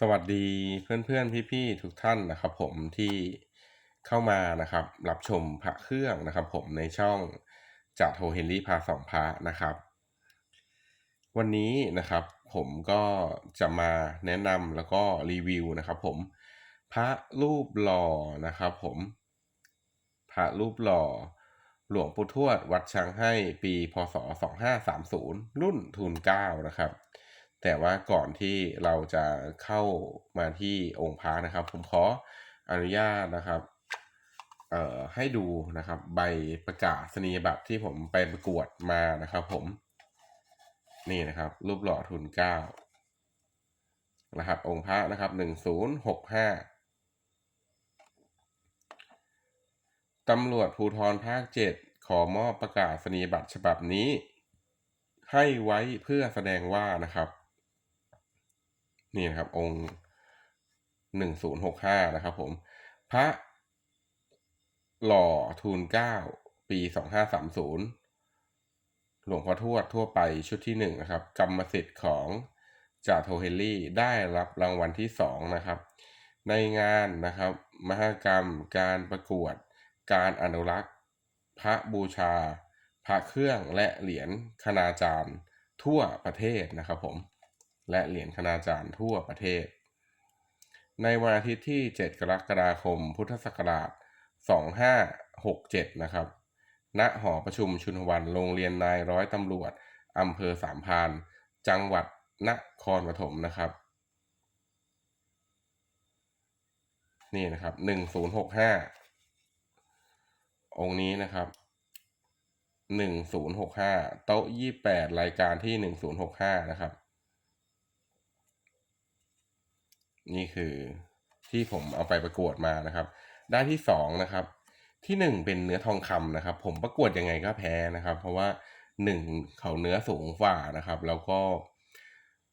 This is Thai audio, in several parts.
สวัสดีเพื่อนๆ พี่ๆ ทุกท่านนะครับ ผมที่เข้ามานะครับ รับชมพระเครื่องนะครับ ผมในช่องจากโทเฮนรี่พาสองพระนะครับ วันนี้นะครับผมก็จะมาแนะนำแล้วก็รีวิวนะครับ ผมพระรูปหล่อนะครับ ผมพระรูปหล่อหลวงปู่ทวดวัดช้างให้ปีพศ 2530 รุ่นทุนเก้านะครับ แต่ว่าก่อนที่เราจะเข้ามาที่องค์พระนะครับ ผมขออนุญาตนะครับเอ่อให้ดูนะครับ ใบประกาศนียบัตรที่ผมไปประกวดมานะครับ ผม นี่นะครับ รูปหล่อทุนเก้านะครับองค์พระนะครับหนึ่งศูนย์หกห้าตำรวจภูธรภาคเจ็ดขอมอบประกาศนียบัตรฉบับนี้ ให้ไว้เพื่อแสดงว่านะครับ นี่นะครับ องค์หนึ่งศูนย์หกห้านะครับ ผม พระหล่อทูลเก้าปีสองห้าสามศูนย์หลวงพ่อทวดทั่วไปชุดที่หนึ่งนะครับ กรรมสิทธิ์ของจ่าโทเฮลลี่ได้รับรางวัลที่สองนะครับ ในงานนะครับ มหกรรม การประกวด การอนุรักษ์ พระบูชา พระเครื่องและเหรียญคณาจารย์ ทั่วประเทศนะครับผม และเหรียญคณาจารย์ทั่วประเทศ ในวันอาทิตย์ที่ 7 กรกฎาคม พุทธศักราช 2567 นะครับ ณ หอประชุมชุนวัน โรงเรียนนายร้อยตำรวจ อำเภอสามพาน จังหวัดนครปฐมนะครับ นี่นะครับ 1065 องค์นี้นะครับ1065 โต๊ะ 28 รายการที่ 1065 นะครับ นี่คือที่ผมเอาไปประกวดมานะครับ ด้านที่สองนะครับ ที่หนึ่งเป็นเนื้อทองคำนะครับ ผมประกวดยังไงก็แพ้นะครับ เพราะว่าหนึ่งเขาเนื้อสูงฝ่านะครับ แล้วก็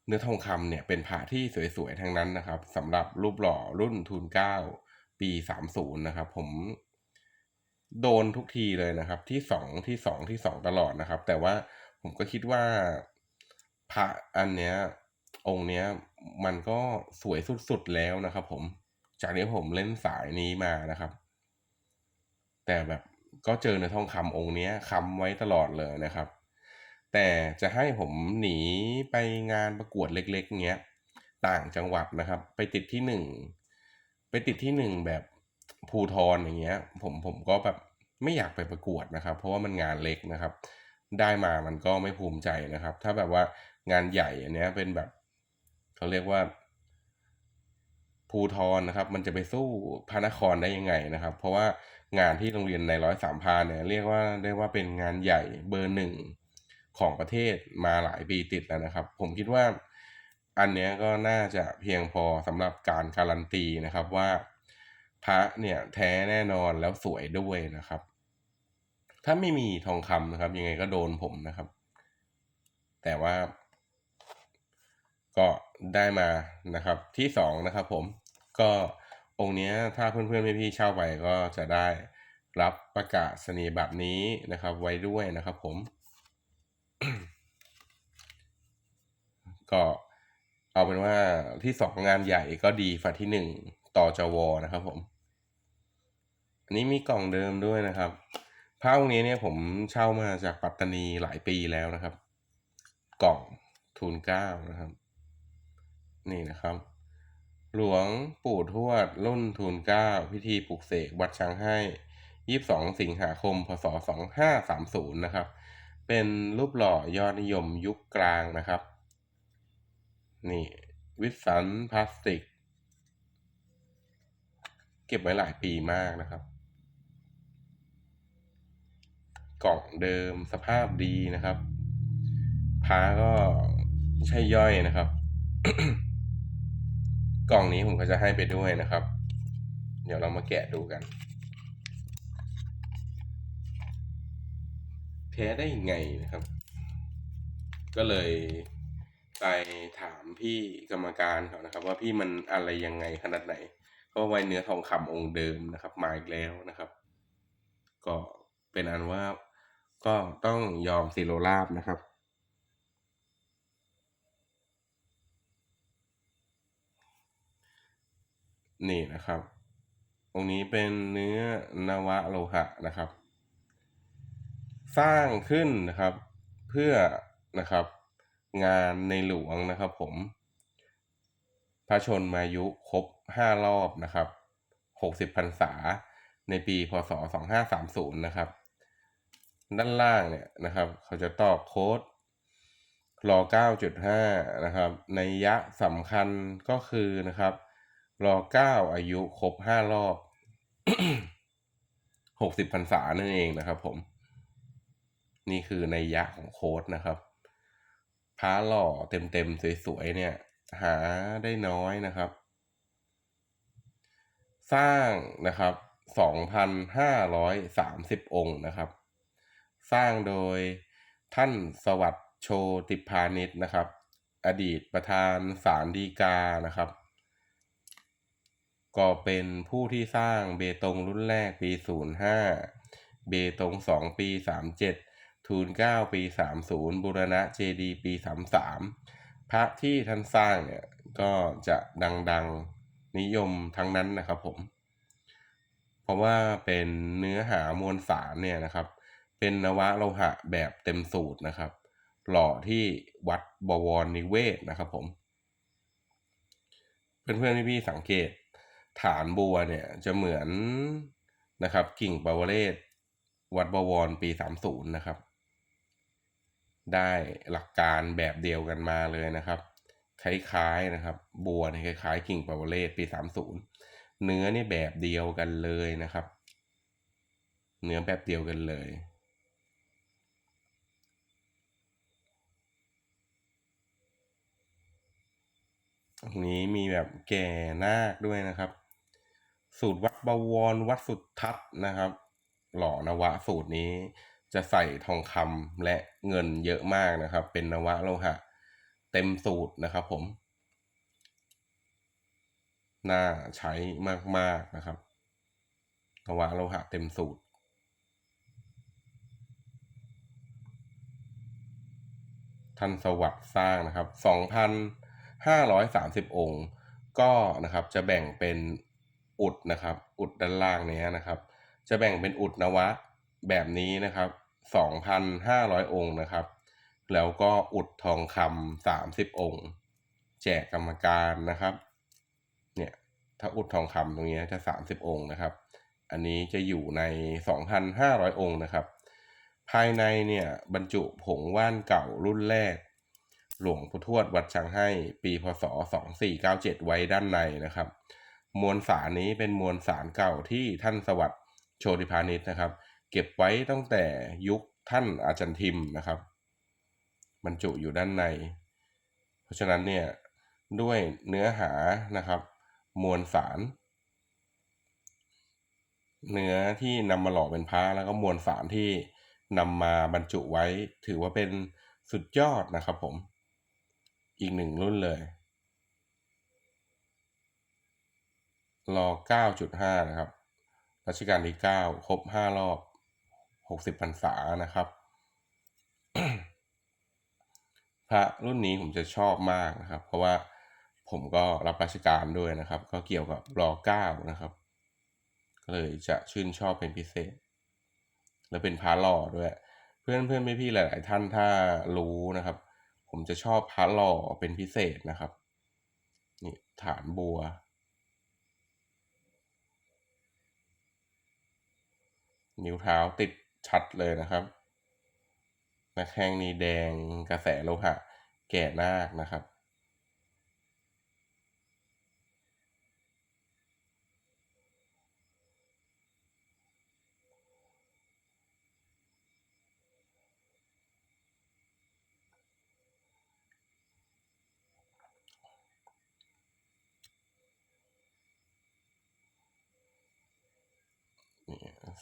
เนื้อทองคำเนี่ยเป็นผ้าที่สวยๆทั้งนั้นนะครับสำหรับรูปหล่อรุ่นทุนเก้าปีสามศูนย์นะครับ ผมโดนทุกทีเลยนะครับ ที่สองที่สองที่สองตลอดนะครับ แต่ว่าผมก็คิดว่าพระอันเนี้ยองค์เนี้ย มันก็สวยสุดๆแล้วนะครับผม จากนี้ผมเล่นสายนี้มานะครับ แต่แบบก็เจอในทองคำองค์นี้ค้ำไว้ตลอดเลยนะครับ แต่จะให้ผมหนีไปงานประกวดเล็กๆเงี้ยต่างจังหวัดนะครับ ไปติดที่หนึ่งไปติดที่หนึ่งแบบภูทรอย่างเงี้ย ผมผมก็แบบไม่อยากไปประกวดนะครับ เพราะว่ามันงานเล็กนะครับ ได้มามันก็ไม่ภูมิใจนะครับ ถ้าแบบว่างานใหญ่อันเนี้ยเป็นแบบ เขาเรียกว่าภูทรนะครับ มันจะไปสู้พระนครได้ยังไงนะครับ เพราะว่างานที่โรงเรียนในร้อยสามพานเนี่ยเรียกว่าได้ว่าเป็นงานใหญ่เบอร์หนึ่งของประเทศมาหลายปีติดแล้วนะครับ ผมคิดว่าอันเนี้ยก็น่าจะเพียงพอสำหรับการการันตีนะครับว่าพระเนี่ยแท้แน่นอนแล้วสวยด้วยนะครับ ถ้าไม่มีทองคำนะครับ ยังไงก็โดนผมนะครับ แต่ว่าก็ ได้มานะครับ ที่สองนะครับผมก็องค์เนี้ยถ้าเพื่อนๆพี่ๆเช่าไปก็จะได้รับประกาศนียบัตรนี้นะครับ ไว้ด้วยนะครับผม ก็เอาเป็นว่าที่สองงานใหญ่ก็ดีฝันที่หนึ่งต่อจวนะครับผม อันนี้มีกล่องเดิมด้วยนะครับผ้าองค์นี้เนี่ยผมเช่ามาจากปัตตานีหลายปีแล้วนะครับ กล่องทูนเก้านะครับ นี่นะครับ หลวงปู่ทวดรุ่นทูลเก้าพิธีปลุกเสกวัดช้างให้ยี่สิบองสิงหาคม พศสองห้าสามศูนย์นะครับ เป็นรูปหล่อยอดนิยมยุคกลางนะครับ นี่วิสันพลาสติก เก็บไว้หลายปีมากนะครับ กล่องเดิมสภาพดีนะครับพาก็ใช่ย่อยนะครับ กล่องนี้ผมก็จะให้ไปด้วยนะครับ เดี๋ยวเรามาแกะดูกัน แพ้ได้ยังไงนะครับ ก็เลยไปถามพี่กรรมการเขานะครับ ว่าพี่มันอะไรยังไงขนาดไหนก็ไว้เนื้อทองคำองค์เดิมนะครับมาอีกแล้วนะครับ ก็เป็นอันว่าก็ต้องยอมซีโรลาบนะครับ นี่นะครับตรงนี้เป็นเนื้อนวะโลหะนะครับ สร้างขึ้นนะครับ เพื่อนะครับงานในหลวงนะครับผม พระชนมายุครบห้ารอบนะครับหกสิบพรรษาในปีพศสองห้าสามศูนย์นะครับ ด้านล่างเนี่ยนะครับ เขาจะตอกโค้ดรอเก้าจุดห้านะครับในยะสำคัญก็คือนะครับ รอเก้าอายุครบห้ารอบหกสิบพรรษานั่นเองนะครับ ผม นี่คือในยะของโค้ดนะครับพระหล่อเต็มๆสวยๆเนี่ย หาได้น้อยนะครับ สร้างนะครับ2,530องค์นะครับ สร้างโดยท่านสวัสดิ์โชติพาณิชย์นะครับ อดีตประธานศาลฎีกานะครับ ก็เป็นผู้ที่สร้างเบตงรุ่นแรกปี 05 เบตง 2 ปี 37 ทูล 9 ปี 30 บุรณะเจดีปี 33 พระที่ท่านสร้างเนี่ยก็จะดังๆนิยมทั้งนั้นนะครับผม เพราะว่าเป็นเนื้อหามวลสารเนี่ยนะครับ เป็นนวะโลหะแบบเต็มสูตรนะครับ หล่อที่วัดบวรนิเวศนะครับผม เพื่อนๆพี่ๆสังเกต ฐานบัวเนี่ยจะเหมือนนะครับกิ่งปาวเรศวัดบวรปี 30 นะครับ ได้หลักการแบบเดียวกันมาเลยนะครับ คล้ายๆนะครับ บัวเนี่ยคล้ายๆ กิ่งปาวเรศปี 30 เนื้อนี่แบบเดียวกันเลยนะครับ เนื้อแบบเดียวกันเลยตรงนี้มีแบบแก่นาคด้วยนะครับ สูตรวัดบวรวัดสุทัศน์นะครับ หล่อนวะสูตรนี้จะใส่ทองคำและเงินเยอะมากนะครับ เป็นนวะโลหะ เต็มสูตรนะครับผม น่าใช้มากๆนะครับ นวะโลหะเต็มสูตรท่านสวัสดิ์สร้างนะครับ 2,530 องค์ ก็นะครับจะแบ่งเป็น อุดนะครับ อุดด้านล่างนี้นะครับ จะแบ่งเป็นอุดนวะแบบนี้นะครับ 2,500 องค์นะครับ แล้วก็อุดทองคำ30 องค์ แจกกรรมการนะครับเนี่ยถ้าอุดทองคำตรงนี้จะ 30 องค์นะครับ อันนี้จะอยู่ใน 2,500 องค์นะครับ ภายในเนี่ยบรรจุผงว่านเก่ารุ่นแรก หลวงปู่ทวดวัดช้างให้ปีพศ 2497 ไว้ด้านในนะครับ มวลสารนี้เป็นมวลสารเก่าที่ท่านสวัสดิ์โชติพาณิชย์นะครับ เก็บไว้ตั้งแต่ยุคท่านอาจารย์ทิมนะครับ บรรจุอยู่ด้านใน เพราะฉะนั้นเนี่ยด้วยเนื้อหานะครับ มวลสาร เนื้อที่นำมาหล่อเป็นพระแล้วก็มวลสารที่นำมาบรรจุไว้ ถือว่าเป็นสุดยอดนะครับผม อีกหนึ่งรุ่นเลย รอ 9.5 นะครับ รัชกาลที่ 9 ครบ 5 รอบ 60พรรษานะครับ พระรุ่นนี้ผมจะชอบมากนะครับ เพราะว่าผมก็รับราชการด้วยนะครับ ก็เกี่ยวกับรอ 9 นะครับ ก็เลยจะชื่นชอบเป็นพิเศษ และเป็นพระหล่อด้วย เพื่อนเพื่อนพี่ๆหลาย ๆ ท่านถ้ารู้นะครับ ผมจะชอบพระหล่อเป็นพิเศษนะครับ นี่ฐานบัว นิ้วเท้าติดชัดเลยนะครับหน้าแข้งนี้แดงกระแสโลหะแก่นาคนะครับ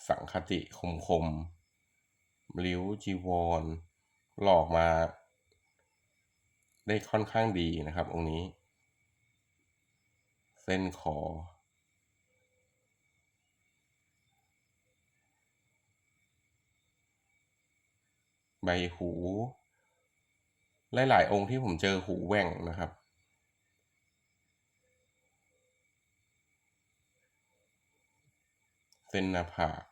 สังคติคมคมริ้วจีวร หลอกมา ได้ค่อนข้างดีนะครับ องค์นี้ เส้นคอ ใบหู หลาย ๆ องค์ที่ผมเจอหูแหว่งนะครับ เส้นหน้าผาก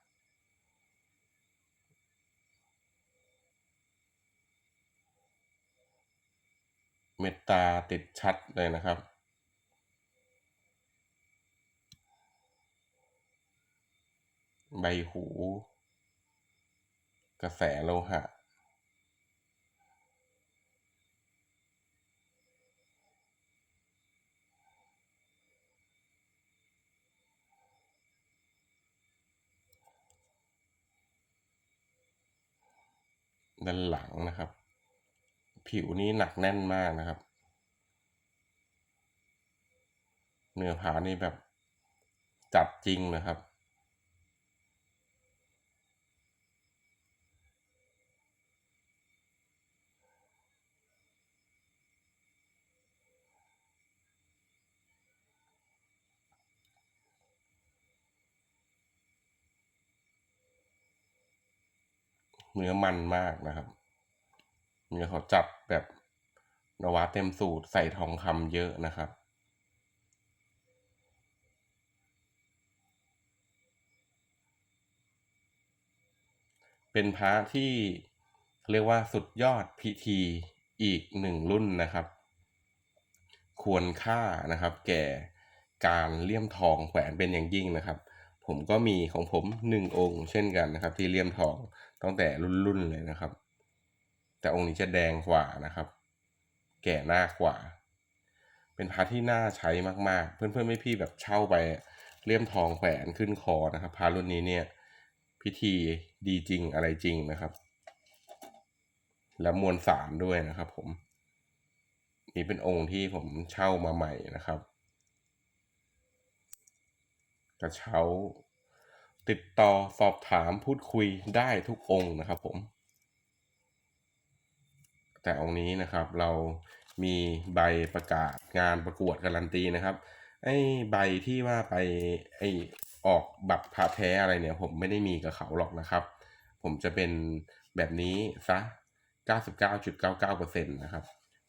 เมตตาติดชัดเลยนะครับ ใบหู กระแสโลหะ ด้านหลังนะครับ ผิวนี้หนักแน่นมากนะครับ เนื้อผานี่แบบจัดจริงนะครับ เนื้อมันมากนะครับ เนื้อเขาจัดแบบนวาเต็มสูตรใส่ทองคำเยอะนะครับ เป็นพระที่เรียกว่าสุดยอดพิธีอีกหนึ่งรุ่นนะครับ ควรค่านะครับ แก่การเลี่ยมทองแขวนเป็นอย่างยิ่งนะครับ ผมก็มีของผมหนึ่งองค์เช่นกันนะครับ ที่เลี่ยมทอง ตั้งแต่รุ่นๆเลยนะครับ แต่องค์นี้จะแดงกว่านะครับ แก่หน้ากว่า เป็นพระที่น่าใช้มากๆ เพื่อนๆไม่พี่แบบเช่าไปเลี่ยมทองแขวนขึ้นคอนะครับพระรุ่นนี้เนี่ย พิธีดีจริงอะไรจริงนะครับ และมวลสารด้วยนะครับ ผม นี่เป็นองค์ที่ผมเช่ามาใหม่นะครับ กระเช้า ติดต่อสอบถามพูดคุยได้ทุกองค์นะครับผม แต่องค์นี้นะครับเรามีใบประกาศงานประกวดการันตีนะครับ ไอ้ใบที่ว่าไปไอ้ออกบัตรพระแท้อะไรเนี่ย ผมไม่ได้มีกับเขาหรอกนะครับ ผมจะเป็นแบบนี้ซะ 99.99%นะครับ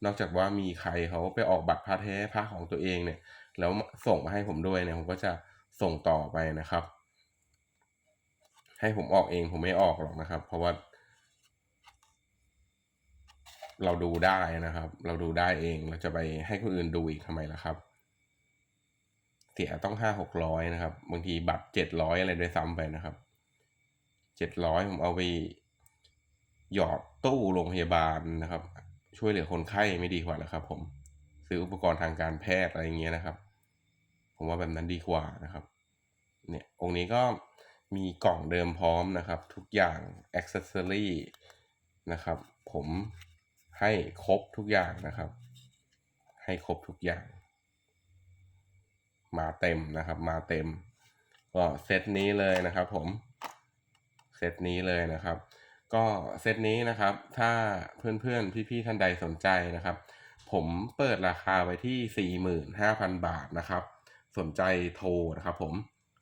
นอกจากว่ามีใครเขาไปออกบัตรพระแท้พระของตัวเองเนี่ย แล้วส่งมาให้ผมด้วยเนี่ย ผมก็จะส่งต่อไปนะครับ ให้ผมออกเองผมไม่ออกหรอกนะครับ เพราะว่า เราดูได้นะครับ เราดูได้เองเราจะไปให้คนอื่นดูอีกทำไมล่ะครับ เสียต้องห้าหกร้อยนะครับ บางทีบัตรเจ็ดร้อยอะไรด้วยซ้ำไปนะครับเจ็ดร้อยผมเอาไปหยอดตู้โรงพยาบาลนะครับ ช่วยเหลือคนไข้ไม่ดีกว่านะครับ ผมซื้ออุปกรณ์ทางการแพทย์อะไรเงี้ยนะครับ ผมว่าแบบนั้นดีกว่านะครับ เนี่ยองค์นี้ก็ มีกล่องเดิมพร้อมนะครับ ทุกอย่างอ็อกเซสซอรี่นะครับ ผมให้ครบทุกอย่างนะครับ ให้ครบทุกอย่าง มาเต็มนะครับ มาเต็ม ก็เซตนี้เลยนะครับ ผมเซตนี้เลยนะครับ ก็เซตนี้นะครับ ถ้าเพื่อนๆ พี่ๆ ท่านใดสนใจนะครับ ผมเปิดราคาไว้ที่ 45,000 บาทนะครับ สนใจโทรนะครับผม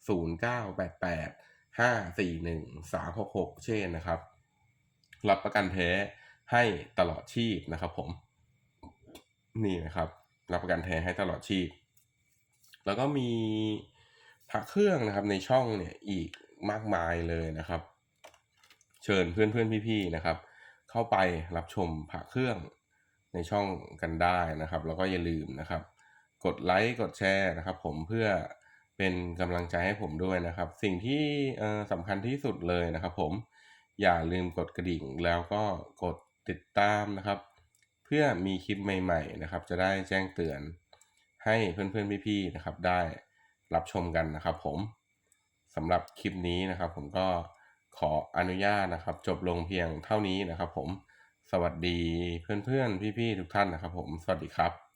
0988 541 366เช่นนะครับ รับประกันแท้ให้ตลอดชีพนะครับ ผม นี่นะครับ รับประกันแท้ให้ตลอดชีพ แล้วก็มีพระเครื่องนะครับในช่องเนี่ยอีกมากมายเลยนะครับ เชิญเพื่อนๆพี่ๆนะครับ เข้าไปรับชมพระเครื่องในช่องกันได้นะครับ แล้วก็อย่าลืมนะครับ กดไลค์กดแชร์นะครับ ผมเพื่อ เป็นกำลังใจให้ผมด้วยนะครับ สิ่งที่สำคัญที่สุดเลยนะครับ ผมอย่าลืมกดกระดิ่งแล้วก็กดติดตามนะครับ เพื่อมีคลิปใหม่ๆนะครับ จะได้แจ้งเตือนให้เพื่อนๆพี่ๆนะครับ ได้รับชมกันนะครับ ผมสำหรับคลิปนี้นะครับ ผมก็ขออนุญาตนะครับ จบลงเพียงเท่านี้นะครับ ผมสวัสดีเพื่อนๆพี่ๆทุกท่านนะครับ ผมสวัสดีครับ